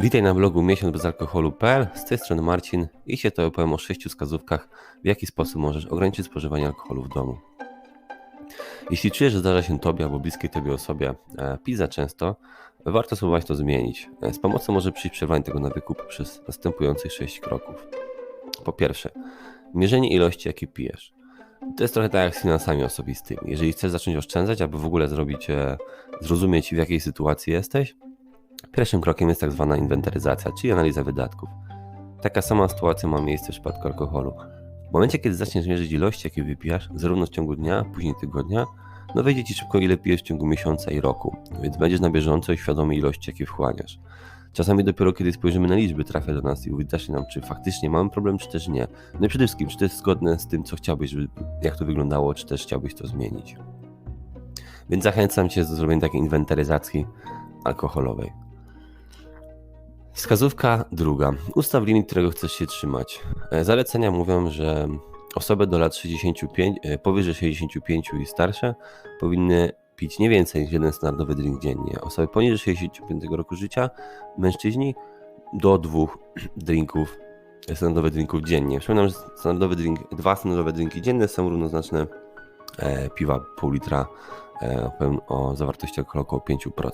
Witaj na blogu miesiąc bez alkoholu.pl. Z tej strony Marcin i się to opowiem o sześciu wskazówkach, w jaki sposób możesz ograniczyć spożywanie alkoholu w domu. Jeśli czujesz, że zdarza się tobie albo bliskiej tobie osobie e, pić często, warto spróbować to zmienić. E, Z pomocą może przyjść przerwanie tego nawyku poprzez następujących sześć kroków. Po pierwsze, mierzenie ilości, jakie pijesz. To jest trochę tak jak z finansami osobistymi. Jeżeli chcesz zacząć oszczędzać, albo w ogóle zrobić, e, zrozumieć w jakiej sytuacji jesteś, Pierwszym krokiem jest tak zwana inwentaryzacja, czyli analiza wydatków. Taka sama sytuacja ma miejsce w przypadku alkoholu. W momencie, kiedy zaczniesz mierzyć ilości, jakie wypijasz, zarówno w ciągu dnia, później tygodnia, no wejdzie ci szybko, ile pijesz w ciągu miesiąca i roku, więc będziesz na bieżąco i świadomy ilości, jakie wchłaniasz. Czasami dopiero kiedy spojrzymy na liczby, trafia do nas i uwidacznie nam, czy faktycznie mamy problem, czy też nie. No i przede wszystkim, czy to jest zgodne z tym, co chciałbyś, żeby, jak to wyglądało, czy też chciałbyś to zmienić. Więc zachęcam Cię do zrobienia takiej inwentaryzacji alkoholowej. Wskazówka druga. Ustaw limit, którego chcesz się trzymać. E, Zalecenia mówią, że osoby do lat 65, e, powyżej 65 i starsze powinny pić nie więcej niż jeden standardowy drink dziennie. Osoby poniżej 65 roku życia, mężczyźni do dwóch drinków, e, standardowych drinków dziennie. Przypominam, że standardowy drink, dwa standardowe drinki dzienne są równoznaczne e, piwa pół litra e, pełn- o zawartości około 5%.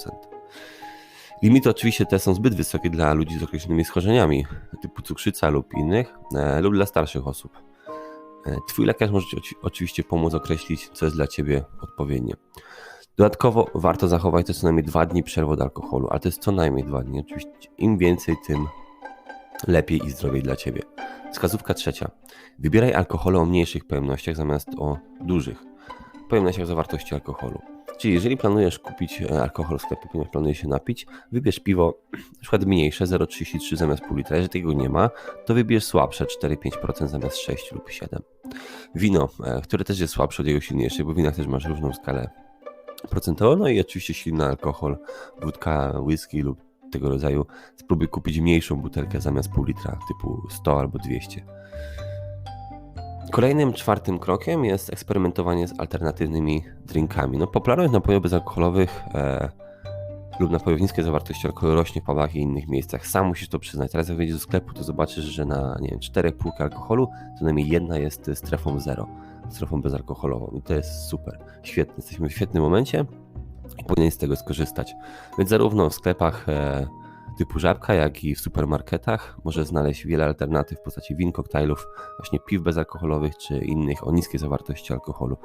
Limity oczywiście te są zbyt wysokie dla ludzi z określonymi schorzeniami, typu cukrzyca lub innych, e, lub dla starszych osób. E, Twój lekarz może Ci oczywiście pomóc określić, co jest dla Ciebie odpowiednie. Dodatkowo warto zachować to co najmniej dwa dni przerwy od alkoholu, ale to jest co najmniej dwa dni. Oczywiście im więcej, tym lepiej i zdrowiej dla Ciebie. Wskazówka trzecia. Wybieraj alkohole o mniejszych pojemnościach zamiast o dużych pojemnościach zawartości alkoholu. Czyli jeżeli planujesz kupić e, alkohol w sklepie, ponieważ planujesz się napić, wybierz piwo na przykład mniejsze 0,33 zamiast pół litra. Jeżeli tego nie ma, to wybierz słabsze 4-5% zamiast 6 lub 7. Wino, e, które też jest słabsze od jego silniejszych, bo w winach też masz różną skalę procentową, no i oczywiście silny alkohol, wódka, whisky lub tego rodzaju. Spróbuj kupić mniejszą butelkę zamiast pół litra, typu 100 albo 200. Kolejnym czwartym krokiem jest eksperymentowanie z alternatywnymi drinkami. No, popularność napojów bezalkoholowych e, lub napojów niskiej zawartości alkoholu rośnie w pubach i innych miejscach. Sam musisz to przyznać. Teraz jak wejdziesz do sklepu, to zobaczysz, że na nie wiem, czterech alkoholu co najmniej jedna jest strefą zero, strefą bezalkoholową. I to jest super, świetne. Jesteśmy w świetnym momencie i powinien z tego skorzystać. Więc zarówno w sklepach e, typu żabka, jak i w supermarketach możesz znaleźć wiele alternatyw w postaci win, koktajlów, właśnie piw bezalkoholowych czy innych o niskiej zawartości alkoholu.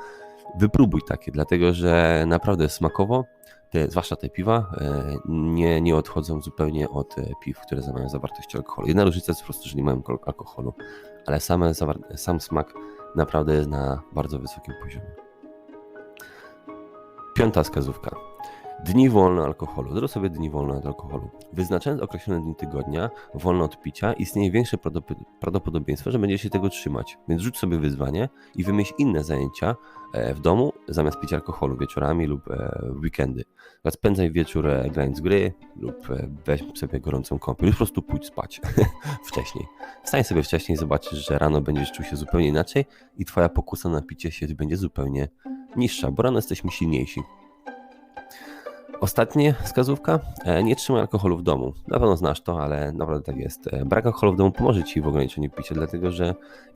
Wypróbuj takie, dlatego że naprawdę smakowo, te, zwłaszcza te piwa, e, nie, nie odchodzą zupełnie od e, piw, które mają zawartość alkoholu. Jedna różnica jest po prostu, że nie mają alkoholu, ale same, sam smak naprawdę jest na bardzo wysokim poziomie. Piąta wskazówka. Dni wolne alkoholu. Zrób sobie dni wolne od alkoholu. Wyznaczając określone dni tygodnia wolne od picia, istnieje większe prawdopod- prawdopodobieństwo, że będziesz się tego trzymać. Więc rzuć sobie wyzwanie i wymyśl inne zajęcia e, w domu zamiast pić alkoholu wieczorami lub e, weekendy. Spędzaj wieczór e, grając gry lub weź sobie gorącą kąpiel. Po prostu pójdź spać wcześniej. Wstań sobie wcześniej, zobaczysz, że rano będziesz czuł się zupełnie inaczej i twoja pokusa na picie się będzie zupełnie niższa, bo rano jesteśmy silniejsi. Ostatnia wskazówka. E, Nie trzymaj alkoholu w domu. Na pewno znasz to, ale naprawdę tak jest. E, Brak alkoholu w domu pomoże Ci w ograniczeniu picia, dlatego że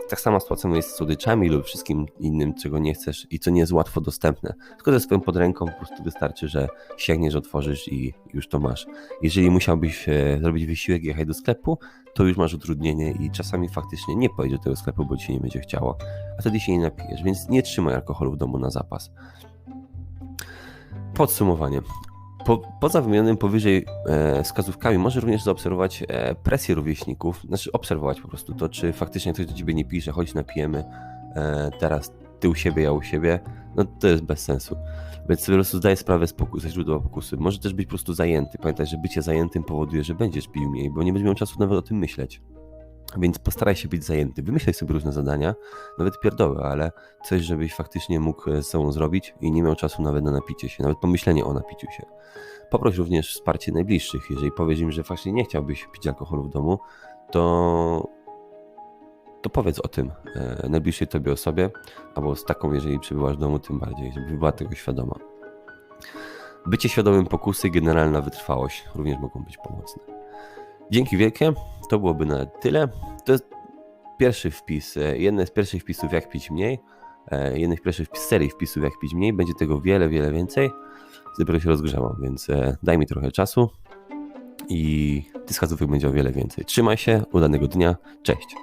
tak sama sytuacja jest z słodyczami lub wszystkim innym, czego nie chcesz i co nie jest łatwo dostępne. Tylko ze swoją pod ręką po prostu wystarczy, że sięgniesz, otworzysz i już to masz. Jeżeli musiałbyś e, zrobić wysiłek i jechać do sklepu, to już masz utrudnienie i czasami faktycznie nie pojedziesz do tego sklepu, bo Ci się nie będzie chciało, a wtedy się nie napijesz, więc nie trzymaj alkoholu w domu na zapas. Podsumowanie. Po, poza wymienionym powyżej e, wskazówkami możesz również zaobserwować e, presję rówieśników, znaczy obserwować po prostu to, czy faktycznie ktoś do ciebie nie pisze, chodź napijemy, e, teraz ty u siebie, ja u siebie, no to jest bez sensu. Więc po prostu zdaj sprawę z poku- ze źródła pokusy. Może też być po prostu zajęty. Pamiętaj, że bycie zajętym powoduje, że będziesz pił mniej, bo nie będziesz miał czasu nawet o tym myśleć. Więc postaraj się być zajęty. Wymyślaj sobie różne zadania, nawet pierdoły, ale coś, żebyś faktycznie mógł e, z sobą zrobić i nie miał czasu nawet na napicie się, nawet pomyślenie o napiciu się. Poproś również wsparcie najbliższych. Jeżeli powiesz im, że faktycznie nie chciałbyś pić alkoholu w domu, to, to powiedz o tym e, najbliższej tobie osobie, albo z taką, jeżeli przebywasz w domu, tym bardziej, żeby była tego świadoma. Bycie świadomym pokusy i generalna wytrwałość również mogą być pomocne. Dzięki wielkie. To byłoby na tyle. To jest pierwszy wpis, e, jeden z pierwszych wpisów jak pić mniej. E, Jeden z pierwszych wpis- serii wpisów jak pić mniej. Będzie tego wiele, wiele więcej. Dopiero się rozgrzewam, więc e, daj mi trochę czasu i tych wskazówek będzie o wiele więcej. Trzymaj się, udanego dnia, cześć.